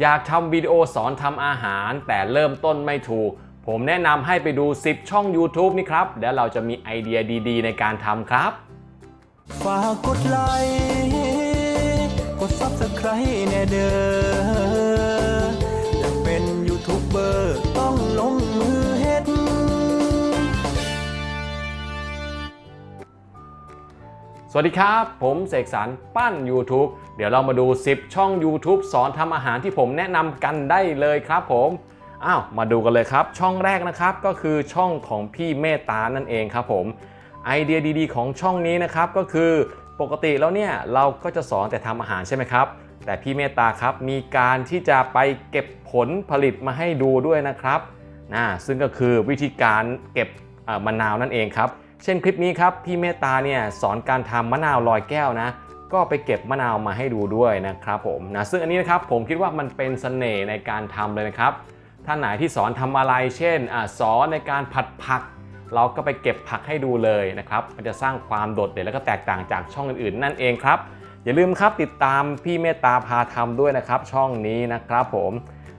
อยากทำวิดีโอสอนทำอาหารแต่เริ่มต้นไม่ถูก ผมแนะนำให้ไปดู 10 ช่อง YouTube นี่ครับ แล้วเราจะมีไอเดียดี ๆ ในการทำครับ ฝากกดไลค์กด Subscribe แน่เด้ออยากเป็นยูทูบเบอร์ วัสดีครับ ผมเสกสรรปั้น YouTube เดี๋ยวเรามาดู 10 ช่อง YouTube สอนทำอาหารที่ผมแนะนำกันได้เลยครับผมอ้าวมาดูกันเลยครับ ช่องแรกนะครับก็คือช่องของพี่เมตานั่นเองครับผมไอเดียดีๆ ของช่องนี้นะครับก็คือปกติแล้วเนี่ยเราก็จะสอนแต่ทำอาหารใช่ไหมครับ แต่พี่เมตตาครับมีการที่จะไปเก็บผลผลิตมาให้ดูด้วยนะครับนะซึ่งก็คือวิธีการเก็บมะนาวนั่นเองครับ เช่นคลิปนี้ครับพี่เมตตาเนี่ยสอนการทำมะนาวลอยแก้วนะก็ไปเก็บมะนาวมาให้ดูด้วยนะครับผมนะซึ่งอันนี้นะครับผมคิดว่ามันเป็นเสน่ห์ในการทำเลยนะครับท่านไหนที่สอนทำอะไร เช่นอสอนในการผัดผัก เราก็ไปเก็บผักให้ดูเลยนะครับมันจะสร้างความโดดเด่นและก็แตกต่างจากช่องอื่นๆ นั่นเองครับอย่าลืมครับติดตามพี่เมตตาพาทำด้วยนะครับ ช่องนี้นะครับผม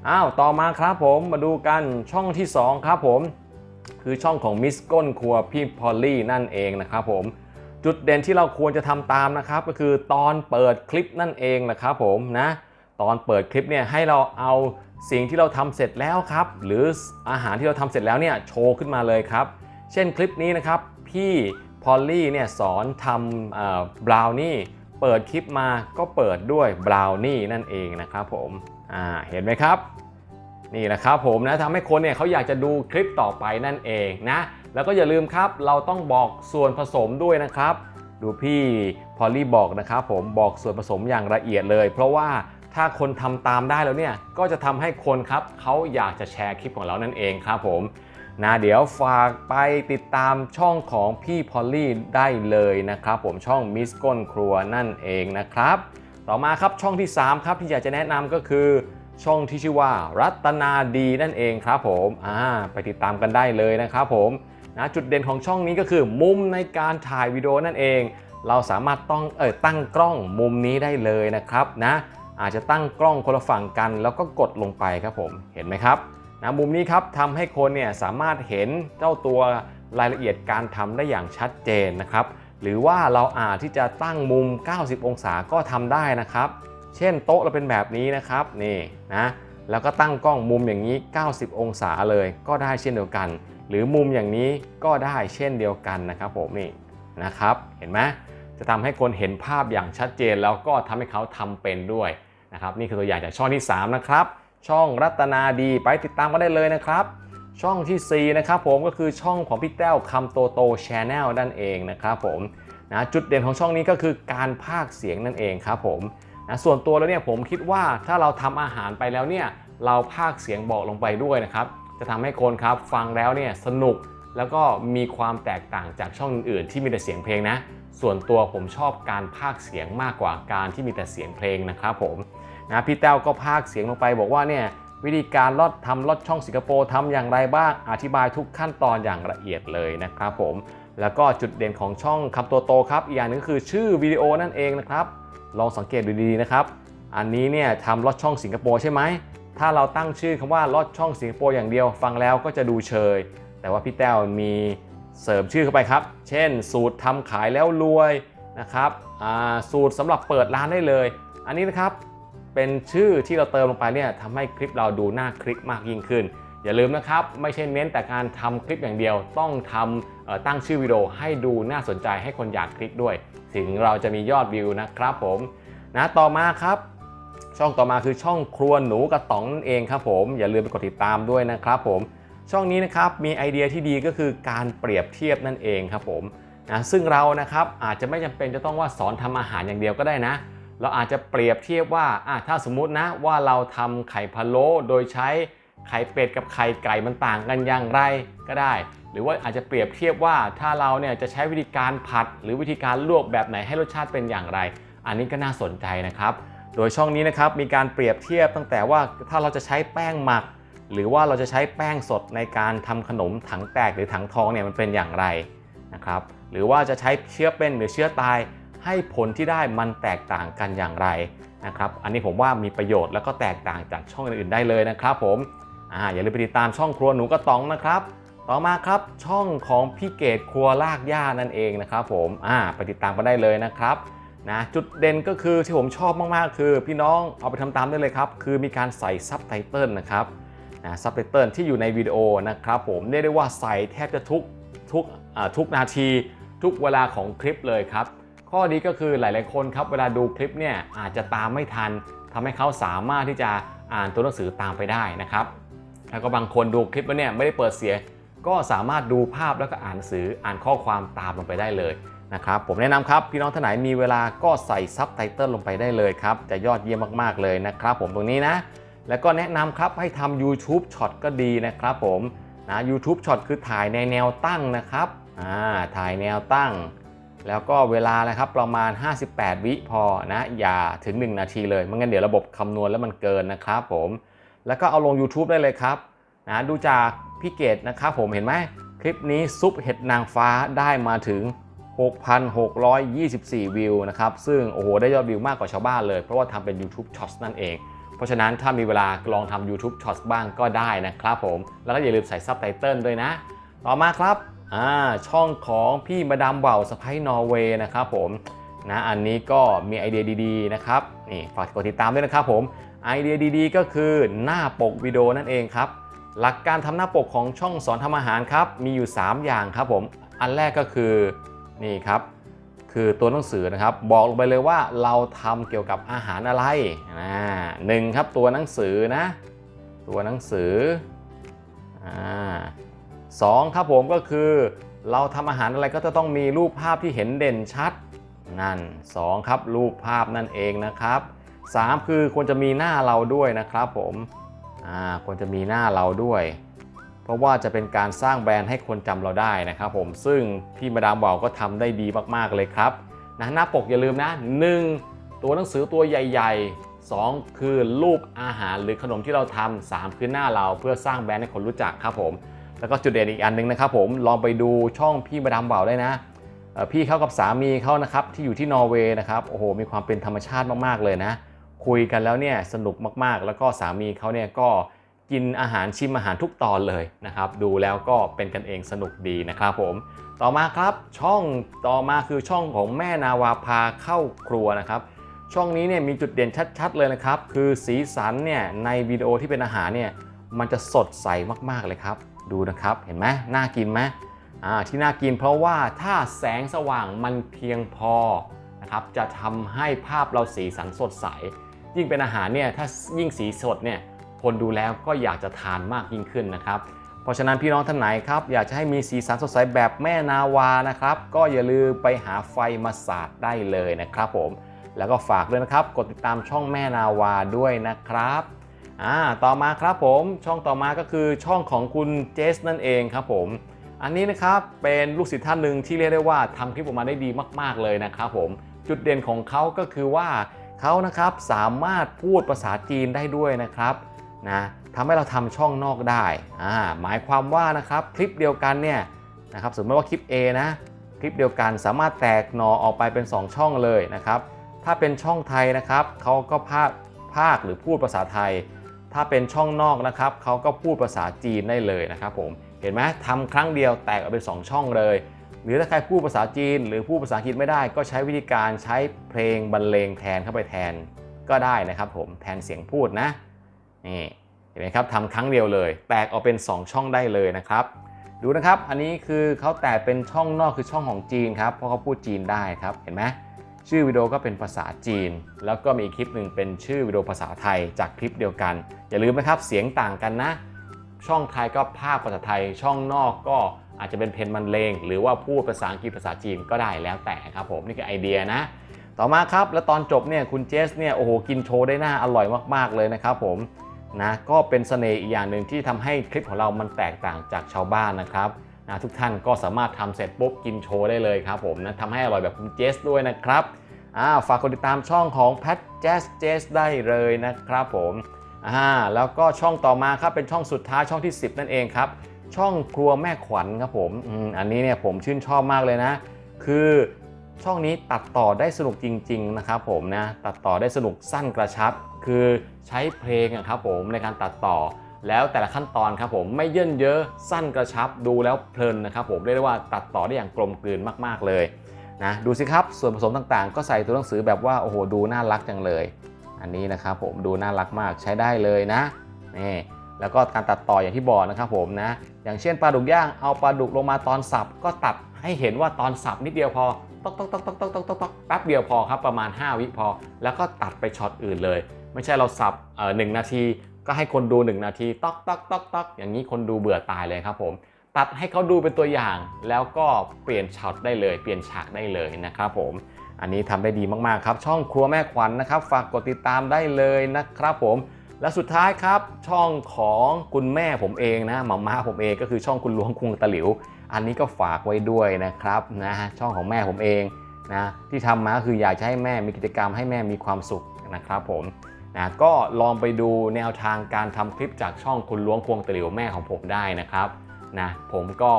อ้าวต่อมาครับผมมาดูกันช่องที่สองครับผม คือช่องของมิสก้นครัวพี่พอลลี่นั่นเองนะครับผมจุดเด่นที่เราควรจะทำตามนะครับ ก็คือตอนเปิดคลิปนั่นเองนะครับผมนะตอนเปิดคลิปเนี่ยให้เราเอาสิ่งที่เราทำเสร็จแล้วครับ หรืออาหารที่เราทำเสร็จแล้วเนี่ยโชว์ขึ้นมาเลยครับ เช่นคลิปนี้นะครับพี่พอลลี่เนี่ยสอนทำบราวนี่เปิดคลิปมาก็เปิดด้วยบราวนี่นั่นเองนะครับผมเห็นไหมครับ นี่แหละครับผมนะทำให้คนเนี่ยเขาอยากจะดูคลิปต่อไปนั่นเองนะ แล้วก็อย่าลืมครับเราต้องบอกส่วนผสมด้วยนะครับ ดูพี่พอลลี่บอกนะครับผมบอกส่วนผสมอย่างละเอียดเลย เพราะว่าถ้าคนทำตามได้แล้วเนี่ยก็จะทำให้คนครับเขาอยากจะแชร์คลิปของเรานั่นเองครับผมนะเดี๋ยวฝากไปติดตามช่องของพี่พอลลี่ได้เลยนะครับผมช่องมิสก้นครัวนั่นเองนะครับ ต่อมาครับช่องที่ 3 ครับที่อยากจะแนะนำก็คือ ช่องที่ชื่อว่ารัตนาดีนั่นเองครับผมอ่าไปติดตามกันได้เลยนะครับผมนะจุดเด่นของช่องนี้ก็คือ มุมในการถ่ายวิดีโอนั่นเอง เราสามารถต้องเออตั้งกล้องมุมนี้ได้เลยนะครับนะอาจจะตั้งกล้องคนละฝั่งกัน แล้วก็กดลงไปครับผมเห็นไหมครับนะมุมนี้ครับทำให้คนเนี่ยสามารถเห็นเจ้าตัวรายละเอียดการทำได้อย่างชัดเจนนะครับ หรือว่าเราอาจที่จะตั้งมุม 90 องศาก็ทำได้นะครับ เช่นโต๊ะเราเป็นแบบนี้นะครับนี่นะแล้วก็ตั้งกล้องมุมอย่างนี้ 90 องศาเลยก็ได้เช่นเดียวกัน หรือมุมอย่างนี้ก็ได้เช่นเดียวกันนะครับผมนี่นะครับ เห็นไหมจะทำให้คนเห็นภาพอย่างชัดเจนแล้วก็ทำให้เขาทำเป็นด้วยนะครับนี่คือตัวอย่างจากช่องที่ 3 นะครับ ช่องรัตนาดีไปติดตามกันได้เลยนะครับ ช่องทีสี่4นะครับผมก็คือช่องของพี่แต้วคำโตโตชแนลนั่นเองนะครับผมนะจุดเด่นของช่องนี้ก็คือการพากเสียงนั่นเองครับผม นะส่วนตัวแล้วเนี่ยผมคิดว่าถ้าเราทำอาหารไปแล้วเนี่ยเราพากเสียงบอกลงไปด้วยนะครับจะทำให้คนครับฟังแล้วเนี่ยสนุกแล้วก็มีความแตกต่างจากช่องอื่นๆที่มีแต่เสียงเพลงนะ ส่วนตัวผมชอบการพากเสียงมากกว่าการที่มีแต่เสียงเพลงนะครับผมนะพี่แต้วก็พากเสียงลงไปบอกว่าเนี่ยวิธีการลอดทำลอดช่องสิงคโปร์ทำอย่างไรบ้างอธิบายทุกขั้นตอนอย่างละเอียดเลยนะครับผมแล้วก็จุดเด่นของช่องคำตัวโตครับ อีกอย่างหนึงก็คือชื่อวิดีโอนั่นเองนะครับ ลองสังเกตดูดีๆนะครับ อันนี้เนี่ยทำลอดช่องสิงคโปร์ใช่ไหม ถ้าเราตั้งชื่อคำว่าลอดช่องสิงคโปร์อย่างเดียว ฟังแล้วก็จะดูเชย แต่ว่าพี่แต้วมีเสริมชื่อเข้าไปครับ เช่น สูตรทำขายแล้วรวยนะครับอ่าสูตรสำหรับเปิดร้านได้เลย อันนี้นะครับเป็นชื่อที่เราเติมลงไปเนี่ยทำให้คลิปเราดูน่าคลิกมากยิ่งขึ้น อย่าลืมนะครับ ไม่ใช่เน้นแต่การทำคลิปอย่างเดียว ต้องทำตั้งชื่อวิดีโอให้ดูน่าสนใจให้คนอยากคลิกด้วย ถึงเราจะมียอดวิวนะครับผมนะต่อมาครับช่องต่อมาคือช่องครัวหนูกระต๋องนั่นเองครับผมอย่าลืมไปกดติดตามด้วยนะครับผมช่องนี้นะครับมีไอเดียที่ดีก็คือการเปรียบเทียบนั่นเองครับผมนะซึ่งเรานะครับอาจจะไม่จำเป็นจะต้องว่าสอนทำอาหารอย่างเดียวก็ได้นะ เราอาจจะเปรียบเทียบว่าอะถ้าสมมุตินะว่าเราทำไข่พะโล้โดยใช้ ไข่เป็ดกับไข่ไก่มันต่างกันอย่างไรก็ได้ หรือว่าอาจจะเปรียบเทียบว่าถ้าเราเนี่ยจะใช้วิธีการผัด หรือวิธีการลวกแบบไหนให้รสชาติเป็นอย่างไร อันนี้ก็น่าสนใจนะครับ โดยช่องนี้นะครับมีการเปรียบเทียบตั้งแต่ว่าถ้าเราจะใช้แป้งหมัก หรือว่าเราจะใช้แป้งสดในการทำขนมถังแตกหรือถังทองเนี่ยมันเป็นอย่างไรนะครับ หรือว่าจะใช้เชื้อเป็นหรือเชื้อตายให้ผลที่ได้มันแตกต่างกันอย่างไรนะครับ อันนี้ผมว่ามีประโยชน์แล้วก็แตกต่างจากช่องอื่นๆได้เลยนะครับผม อ่าอย่าลืมไปติดตามช่องครัวหนูกระต๋องนะครับ ต่อมาครับช่องของพี่เกดครัวลากย่านั่นเองนะครับผมอ่าไปติดตามกันได้เลยนะครับนะจุดเด่นก็คือที่ผมชอบมากๆ คือพี่น้องเอาไปทำตามได้เลยครับ คือมีการใส่ซับไตเติลนะครับนะซับไตเติลที่อยู่ในวิดีโอนะครับผมเรียกได้ว่าใส่แทบจะทุกทุกทุกนาทีทุกเวลาของคลิปเลยครับ ข้อดีก็คือหลายๆคนครับเวลาดูคลิปเนี่ยอาจจะตามไม่ทันทำให้เขาสามารถที่จะอ่านตัวหนังสือตามไปได้นะครับ แล้วก็บางคนดูคลิปแล้วเนี่ยไม่ได้เปิดเสียงก็สามารถดูภาพแล้วก็อ่านหนังสืออ่านข้อความตามลงไปได้เลยนะครับผมแนะนำครับพี่น้องท่านไหนมีเวลาก็ใส่ซับไตเติลลงไปได้เลยครับ จะยอดเยี่ยมมากๆเลยนะครับ ผมตรงนี้นะ แล้วก็แนะนำครับให้ทำ YouTube ช็อตก็ดีนะครับผมนะ YouTube ช็อตคือถ่ายในแนวตั้งนะครับอ่าถ่ายแนวตั้ง แล้วก็เวลานะครับประมาณ 58 วิพอนะอย่าถึง 1 นาทีเลยไม่งั้นเดี๋ยวระบบคำนวณแล้วมันเกินนะครับผม แล้วก็เอาลง YouTube ได้เลยครับนะดูจากพี่เกดนะครับผมเห็นไหมคลิปนี้ซุปเห็ดนางฟ้าได้มาถึง 6,624 วิวนะครับ ซึ่งโอ้โหได้ยอดวิวมากกว่าชาวบ้านเลย เพราะว่าทำเป็น YouTube Shorts นั่นเอง เพราะฉะนั้นถ้ามีเวลาลองทำ YouTube Shorts บ้างก็ได้นะครับผม แล้วก็อย่าลืมใส่ซับไตเติลด้วยนะ ต่อมาครับอ่าช่องของพี่มาดามเบ่าสไปนอร์เวย์นะครับผมนะอันนี้ก็มีไอเดียดีๆนะครับนี่ฝากกดติดตามด้วยนะครับผม ไอเดียดีๆ ก็คือหน้าปกวิดีโอนั่นเองครับ หลักการทำหน้าปกของช่องสอนทำอาหารครับ มีอยู่ 3 อย่างครับผม อันแรกก็คือนี่ครับ คือตัวหนังสือนะครับ บอกลงไปเลยว่าเราทำเกี่ยวกับอาหารอะไรนะหนึ่งครับตัวหนังสือนะ ตัวหนังสืออ่าสองครับผมก็คือเราทำอาหารอะไรก็จะต้องมีรูปภาพที่เห็นเด่นชัด นั่นสองครับรูปภาพนั่นเองนะครับ สามคือควรจะมีหน้าเราด้วยนะครับผมอ่าควรจะมีหน้าเราด้วย เพราะว่าจะเป็นการสร้างแบรนด์ให้คนจำเราได้นะครับผมซึ่งพี่มาดามบอกก็ทำได้ดีมากๆเลยครับนะหน้าปกอย่าลืมนะ 1. ตัวหนังสือตัวใหญ่ ๆ 2. คือรูปอาหารหรือขนมที่เราทำ3คือหน้าเราเพื่อสร้างแบรนด์ให้คนรู้จักครับผมแล้วก็จุดเด่นอีกอันหนึงนะครับผมลองไปดูช่องพี่มาดามเบาได้นะพี่เขากับสามีเขานะครับที่อยู่ที่นอร์เวย์นะครับโอ้โหมีความเป็นธรรมชาติมากๆเลยนะ คุยกันแล้วเนี่ยสนุกมากๆ แล้วก็สามีเขาเนี่ยก็กินอาหารชิมอาหารทุกตอนเลยนะครับ ดูแล้วก็เป็นกันเองสนุกดีนะครับผม ต่อมาครับช่องต่อมาคือช่องของแม่นาวาพาเข้าครัวนะครับ ช่องนี้เนี่ยมีจุดเด่นชัด ๆ เลยนะครับ คือสีสันเนี่ยในวิดีโอที่เป็นอาหารเนี่ยมันจะสดใสมากๆเลยครับ ดูนะครับเห็นไหมน่ากินไหมอ่าที่น่ากินเพราะว่าถ้าแสงสว่างมันเพียงพอนะครับจะทำให้ภาพเราสีสันสดใส ยิ่งเป็นอาหารเนี่ยถ้ายิ่งสีสดเนี่ยคนดูแล้วก็อยากจะทานมากยิ่งขึ้นนะครับ เพราะฉะนั้นพี่น้องท่านไหนครับอยากจะให้มีสีสันสดใสแบบแม่นาวานะครับ ก็อย่าลืมไปหาไฟมาสาดได้เลยนะครับผมแล้วก็ฝากด้วยนะครับ กดติดตามช่องแม่นาวาด้วยนะครับอ่าต่อมาครับผมช่องต่อมาก็คือช่องของคุณเจสนั่นเองครับผมอันนี้นะครับเป็นลูกศิษย์ท่านหนึ่งที่เรียกได้ว่าทำคลิปออกมาได้ดีมาก ๆเลยนะครับผมจุดเด่นของเขาก็คือว่า เขานะครับสามารถพูดภาษาจีนได้ด้วยนะครับนะทำให้เราทำช่องนอกได้อ่าหมายความว่านะครับคลิปเดียวกันเนี่ยนะครับสมมติว่าคลิป A นะคลิปเดียวกันสามารถแตกหนอออกไปเป็น 2 ช่องเลยนะครับถ้าเป็นช่องไทยนะครับเขาก็พากพากหรือพูดภาษาไทย ถ้าเป็นช่องนอกนะครับเขาก็พูดภาษาจีนได้เลยนะครับผมเห็นไหมทำครั้งเดียวแตกออกเป็น 2 ช่องเลย หรือถ้าใครพูดภาษาจีน หรือพูดภาษาอังกฤษไม่ได้ก็ใช้วิธีการใช้เพลงบรรเลงแทนเข้าไปแทนก็ได้นะครับผมแทนเสียงพูดนะนี่เห็นไหมครับทำครั้งเดียวเลย แตกออกเป็น 2 ช่องได้เลยนะครับ ดูนะครับอันนี้คือเขาแตกเป็นช่องนอกคือช่องของจีนครับเพราะเขาพูดจีนได้ครับเห็นไหมชื่อวิดีโอก็เป็นภาษาจีน แล้วก็มีคลิปหนึ่งเป็นชื่อวิดีโอภาษาไทยจากคลิปเดียวกัน อย่าลืมนะครับเสียงต่างกันนะ ช่องไทยก็ภาคภาษาไทยช่องนอกก็ อาจจะเป็นเพลงบรรเลงหรือว่าพูดภาษาอังกฤษภาษาจีนก็ได้แล้วแต่ครับผมนี่คือไอเดียนะ ต่อมาครับ แล้วตอนจบเนี่ยคุณเจสเนี่ยโอ้โหกินโชว์ได้หน่าอร่อยมากๆเลยนะครับผมนะก็เป็นเสน่ห์อีกอย่างหนึ่งที่ทำให้คลิปของเรามันแตกต่างจากชาวบ้านนะครับนะทุกท่านก็สามารถทำเสร็จปุ๊บกินโชว์ได้เลยครับผมนะทำให้อร่อยแบบคุณเจสด้วยนะครับอ่าฝากกดติดตามช่องของ Pat Jazz Jazz ได้เลยนะครับผมอ่าแล้วก็ช่องต่อมาครับเป็นช่องสุดท้ายช่องที่ 10 นั่นเองครับ ช่องครัวแม่ขวัญครับผมออันนี้เนี่ยผมชื่นชอบมากเลยนะ คือช่องนี้ตัดต่อได้สนุกจริง ๆ นะครับผมนะตัดต่อได้สนุกสั้นกระชับ คือใช้เพลงครับผมในการตัดต่อ แล้วแต่ละขั้นตอนครับผมไม่เยินเยอะสั้นกระชับ ดูแล้วเพลินนะครับผมเรียกได้ว่าตัดต่อได้อย่างกลมกลืนมากๆเลยนะดูสิครับส่วนผสมต่างๆ ก็ใส่ตัวหนังสือแบบว่าโอ้โหดูน่ารักจังเลย อันนี้นะครับผมดูน่ารักมากใช้ได้เลยนะนี่ แล้วก็การตัดต่ออย่างที่บอกนะครับผมนะ อย่างเช่นปลาดุกย่างเอาปลาดุกลงมาตอนสับก็ตัดให้เห็นว่าตอนสับนิดเดียวพอต๊อกต๊อกตอกตอกตอกตอกตอกแป๊บเดียวพอครับประมาณ 5 วิพอ แล้วก็ตัดไปช็อตอื่นเลย ไม่ใช่เราสับเอ่อหนาที ก็ให้คนดู 1 นาทีตอกตอกตอกตอกอย่างนี้คนดูเบื่อตายเลยครับผม ตัดให้เขาดูเป็นตัวอย่าง แล้วก็เปลี่ยนช็อตได้เลย เปลี่ยนฉากได้เลยนะครับผมอันนี้ทำได้ดีมากๆครับ ช่องครัวแม่ขวัญนนะครับ ฝากกดติดตามได้เลยนะครับผม และสุดท้ายครับช่องของคุณแม่ผมเองนะหมาม่าผมเองก็คือช่องคุณล้วงคุงตะหลิว อันนี้ก็ฝากไว้ด้วยนะครับนะฮะช่องของแม่ผมเองนะที่ทำมาคืออยากจะให้แม่มีกิจกรรมให้แม่มีความสุขนะครับผมนะก็ลองไปดูแนวทางการทำคลิปจากช่องคุณล้วงควงตะหลิวแม่ของผมได้นะครับนะผมก็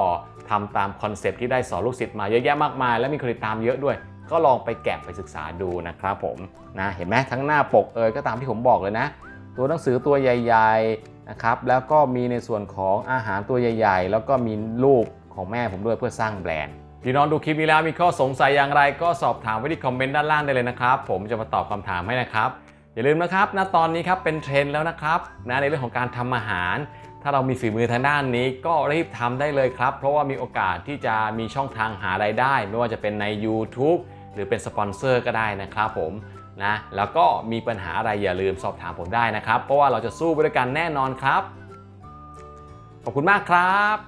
ทำตามคอนเซปต์ที่ได้สอนลูกศิษย์มาเยอะแยะมากมาย และมีคนติดตามเยอะด้วย ก็ลองไปแกะไปศึกษาดูนะครับผมนะเห็นไหมทั้งหน้าปกเอยก็ตามที่ผมบอกเลยนะ ตัวหนังสือตัวใหญ่ๆนะครับแล้วก็มีในส่วนของอาหารตัวใหญ่ ๆ แล้วก็มีรูปของแม่ผมด้วยเพื่อสร้างแบรนด์พี่น้องดูคลิปนี้แล้วมีข้อสงสัยอย่างไร ก็สอบถามไว้ที่คอมเมนต์ด้านล่างได้เลยนะครับ ผมจะมาตอบคำถามให้นะครับอย่าลืมนะครับณตอนนี้ครับเป็นเทรนด์แล้วนะครับนะในเรื่องของการทำอาหาร ถ้าเรามีฝีมือทางด้านนี้ก็รีบทำได้เลยครับ เพราะว่ามีโอกาสที่จะมีช่องทางหารายได้ ไม่ว่าจะเป็นใน YouTube หรือเป็นสปอนเซอร์ก็ได้นะครับผม นะแล้วก็มีปัญหาอะไรอย่าลืมสอบถามผมได้นะครับ เพราะว่าเราจะสู้ไปด้วยกันแน่นอนครับ ขอบคุณมากครับ